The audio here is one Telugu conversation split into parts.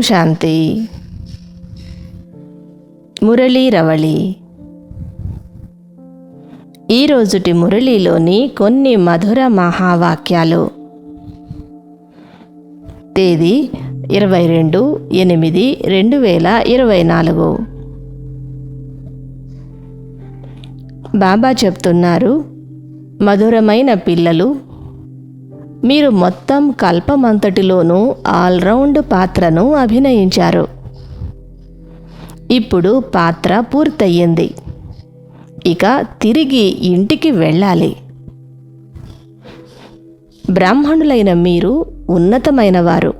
శాంతి. మురళీ రవళి. ఈరోజుటి మురళీలోని కొన్ని మధుర మహావాక్యాలు. తేదీ ఇరవై రెండు ఎనిమిది రెండు వేల ఇరవై నాలుగు. బాబా చెప్తున్నారు మధురమైన పిల్లలు మీరు మొత్తం కల్పమంతటిలోనూ ఆల్రౌండ్ పాత్రను అభినయించారు. ఇప్పుడు పాత్ర పూర్తయింది ఇక తిరిగి ఇంటికి వెళ్ళాలి. బ్రాహ్మణులైన మీరు ఉన్నతమైన వారు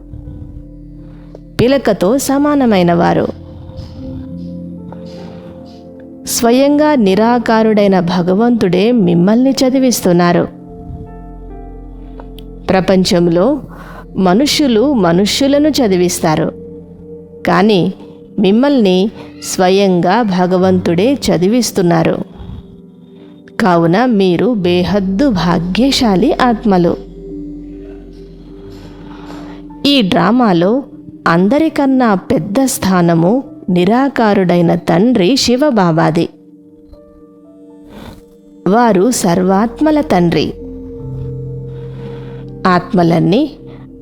పిలకతో సమానమైన వారు స్వయంగా నిరాకారుడైన భగవంతుడే మిమ్మల్ని చదివిస్తున్నారు. ప్రపంచంలో మనుషులు మనుష్యులను చదివిస్తారు. కానీ మిమ్మల్ని స్వయంగా భగవంతుడే చదివిస్తున్నారు. కావున మీరు బేహద్దు భాగ్యశాలి ఆత్మలు. ఈ డ్రామాలో అందరికన్నా పెద్ద స్థానము నిరాకారుడైన తండ్రి శివబాబాది. వారు సర్వాత్మల తండ్రి. ఆత్మలన్నీ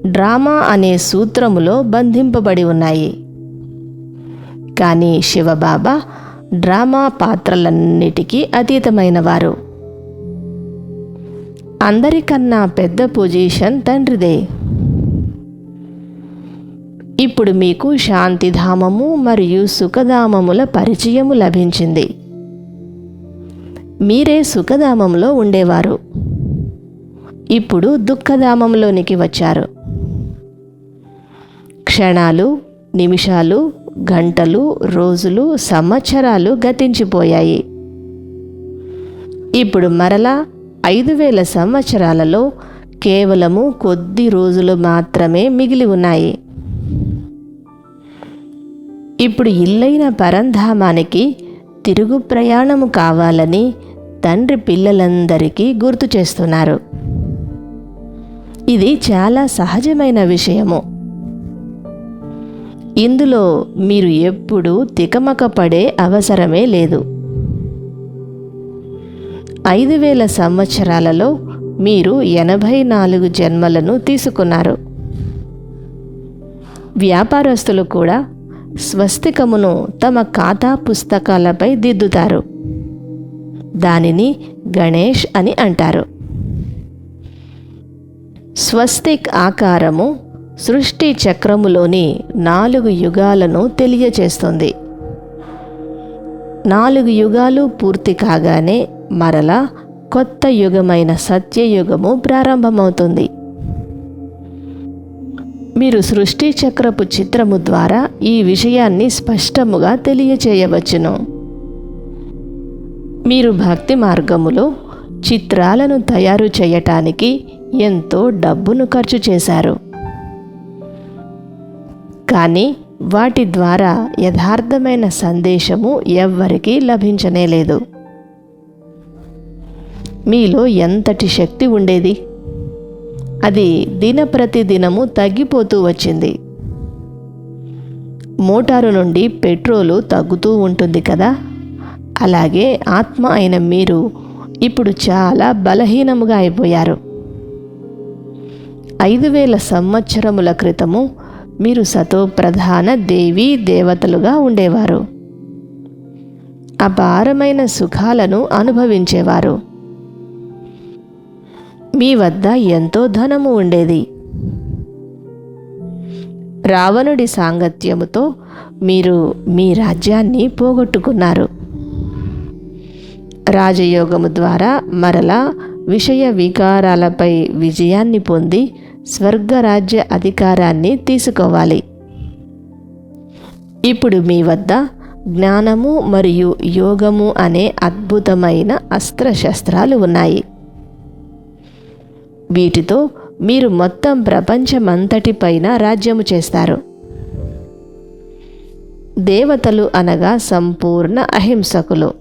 డ్రామా అనే సూత్రములో బంధింపబడి ఉన్నాయి. కానీ శివబాబా డ్రామా పాత్రలన్నిటికీ అతీతమైనవారు. అందరికన్నా పెద్ద పొజిషన్ తండ్రిదే. ఇప్పుడు మీకు శాంతిధామము మరియు సుఖధామముల పరిచయము లభించింది. మీరే సుఖధామంలో ఉండేవారు. ఇప్పుడు దుఃఖధామంలోనికి వచ్చారు. క్షణాలు నిమిషాలు గంటలు రోజులు సంవత్సరాలు గతించిపోయాయి. ఇప్పుడు మరలా ఐదు వేల సంవత్సరాలలో కేవలము కొద్ది రోజులు మాత్రమే మిగిలి ఉన్నాయి. ఇప్పుడు ఇల్లైన పరంధామానికి తిరుగు ప్రయాణము కావాలని తండ్రి పిల్లలందరికీ గుర్తు చేస్తున్నారు. ఇది చాలా సహజమైన విషయము. ఇందులో మీరు ఎప్పుడూ తికమక పడే అవసరమే లేదు. ఐదు వేల సంవత్సరాలలో మీరు ఎనభై నాలుగు జన్మలను తీసుకున్నారు. వ్యాపారస్తులు కూడా స్వస్తికమును తమ ఖాతా పుస్తకాలపై దిద్దుతారు. దానిని గణేష్ అని అంటారు. స్వస్తిక్ ఆకారము సృష్టి చక్రములోని నాలుగు యుగాలను తెలియచేస్తుంది. నాలుగు యుగాలు పూర్తి కాగానే మరలా కొత్త యుగమైన సత్యయుగము ప్రారంభమవుతుంది. మీరు సృష్టి చక్రపు చిత్రము ద్వారా ఈ విషయాన్ని స్పష్టముగా తెలియచేయవచ్చును. మీరు భక్తి మార్గములో చిత్రాలను తయారు చేయటానికి ఎంతో డబ్బును ఖర్చు చేశారు. కానీ వాటి ద్వారా యథార్థమైన సందేశము ఎవ్వరికీ లభించనేలేదు మీలో ఎంతటి శక్తి ఉండేది? అది దినప్రతిదినము తగ్గిపోతూ వచ్చింది. మోటారు నుండి పెట్రోలు తగ్గుతూ ఉంటుంది కదా? అలాగే ఆత్మ అయిన మీరు ఇప్పుడు చాలా బలహీనముగా అయిపోయారు. ఐదు వేల సంవత్సరముల క్రితము మీరు సతో ప్రధాన దేవీ దేవతలుగా ఉండేవారు. అపారమైన సుఖాలను అనుభవించేవారు. మీ వద్ద ఎంతో ధనము ఉండేది. రావణుడి సాంగత్యముతో మీరు మీ రాజ్యాన్ని పోగొట్టుకున్నారు. రాజయోగము ద్వారా మరలా విషయ వికారాలపై విజయాన్ని పొంది స్వర్గరాజ్య అధికారాన్ని తీసుకోవాలి. ఇప్పుడు మీ వద్ద జ్ఞానము మరియు యోగము అనే అద్భుతమైన అస్త్రశస్త్రాలు ఉన్నాయి. వీటితో మీరు మొత్తం ప్రపంచమంతటిపైన రాజ్యము చేస్తారు. దేవతలు అనగా సంపూర్ణ అహింసకులు.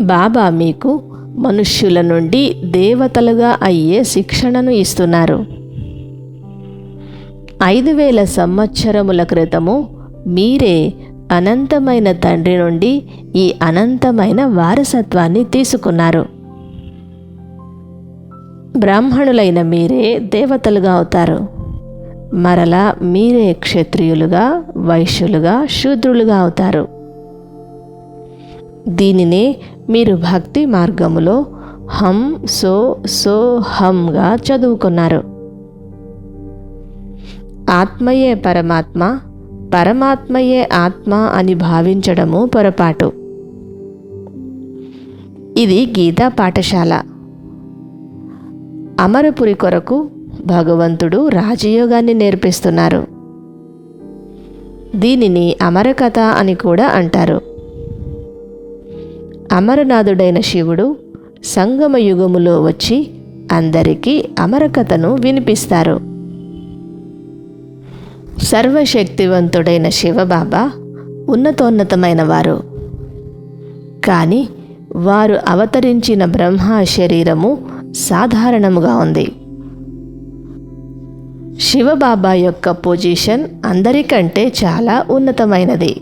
బాబా మీకు మనుష్యుల నుండి దేవతలుగా అయ్యే శిక్షణను ఇస్తున్నారు. ఐదు వేల సంవత్సరముల క్రితము మీరే అనంతమైన తండ్రి నుండి ఈ అనంతమైన వారసత్వాన్ని తీసుకున్నారు. బ్రాహ్మణులైన మీరే దేవతలుగా అవుతారు. మరలా మీరే క్షత్రియులుగా వైశ్యులుగా శూద్రులుగా అవుతారు. దీనినే మీరు భక్తి మార్గములో హం సో సో హంగా చదువుకున్నారు. ఆత్మయే పరమాత్మ పరమాత్మయే ఆత్మ అని భావించడము పొరపాటు. ఇది గీతా పాఠశాల. అమరపురి కొరకు భగవంతుడు రాజయోగాన్ని నేర్పిస్తున్నారు. దీనిని అమరకథ అని కూడా అంటారు. అమరనాథుడైన శివుడు సంగమ యుగములో వచ్చి అందరికీ అమరకథను వినిపిస్తారు. సర్వశక్తివంతుడైన శివబాబా ఉన్నతోన్నతమైన వారు. కానీ వారు అవతరించిన బ్రహ్మ శరీరము సాధారణముగా ఉంది. శివబాబా యొక్క పొజిషన్ అందరికంటే చాలా ఉన్నతమైనది.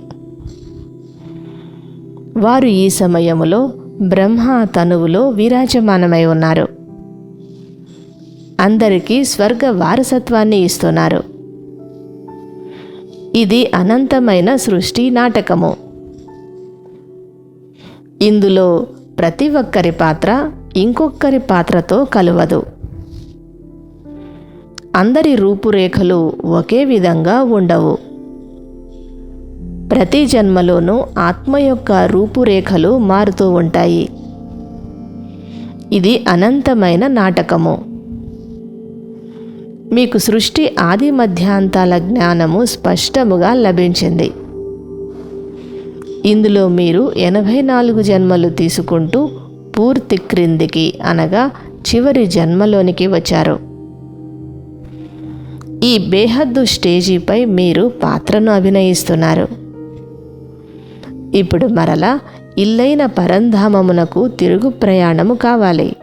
వారు ఈ సమయములో బ్రహ్మ తనువులో విరాజమానమై ఉన్నారు. అందరికీ స్వర్గ వారసత్వాన్ని ఇస్తున్నారు. ఇది అనంతమైన సృష్టి నాటకము. ఇందులో ప్రతి ఒక్కరి పాత్ర ఇంకొకరి పాత్రతో కలవదు. అందరి రూపురేఖలు ఒకే విధంగా ఉండవు. ప్రతి జన్మలోనూ ఆత్మ యొక్క రూపురేఖలు మారుతూ ఉంటాయి. ఇది అనంతమైన నాటకము. మీకు సృష్టి ఆది మధ్యాంతాల జ్ఞానము స్పష్టముగా లభించింది. ఇందులో మీరు ఎనభై నాలుగు జన్మలు తీసుకుంటూ పూర్తి క్రిందికి అనగా చివరి జన్మలోనికి వచ్చారు. ఈ బేహద్దు స్టేజీపై మీరు పాత్రను అభినయిస్తున్నారు. ఇప్పుడు మరలా ఇల్లైన పరంధామమునకు తిరుగు ప్రయాణము కావాలి.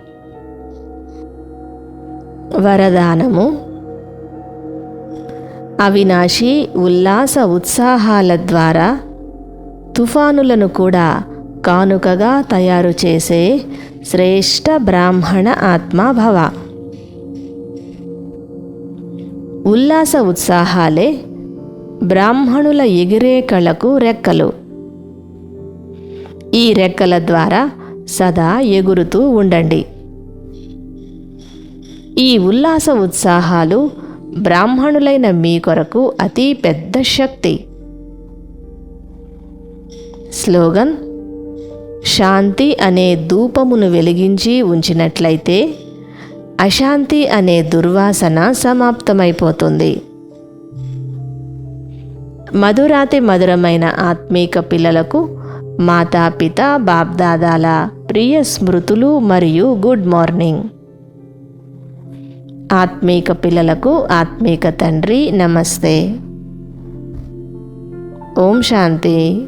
వరదానము అవినాశి ఉల్లాస ఉత్సాహాల ద్వారా తుఫానులను కూడా కానుకగా తయారు చేసే శ్రేష్ఠ బ్రాహ్మణ ఆత్మాభవ ఉల్లాస ఉత్సాహాలే బ్రాహ్మణుల ఎగిరే కళకు రెక్కలు. ఈ రెక్కల ద్వారా సదా ఎగురుతూ ఉండండి. ఈ ఉల్లాస ఉత్సాహాలు బ్రాహ్మణులైన మీ కొరకు అతి పెద్ద శక్తి. స్లోగన్ శాంతి అనే ధూపమును వెలిగించి ఉంచినట్లయితే అశాంతి అనే దుర్వాసన సమాప్తమైపోతుంది. మధురాతి మధురమైన ఆత్మీక పిల్లలకు మాతాపిత బాబ్దాదాల ప్రియ స్మృతులు మరియు గుడ్ మార్నింగ్. ఆత్మీక పిల్లలకు ఆత్మీక తండ్రి నమస్తే. ఓం శాంతి.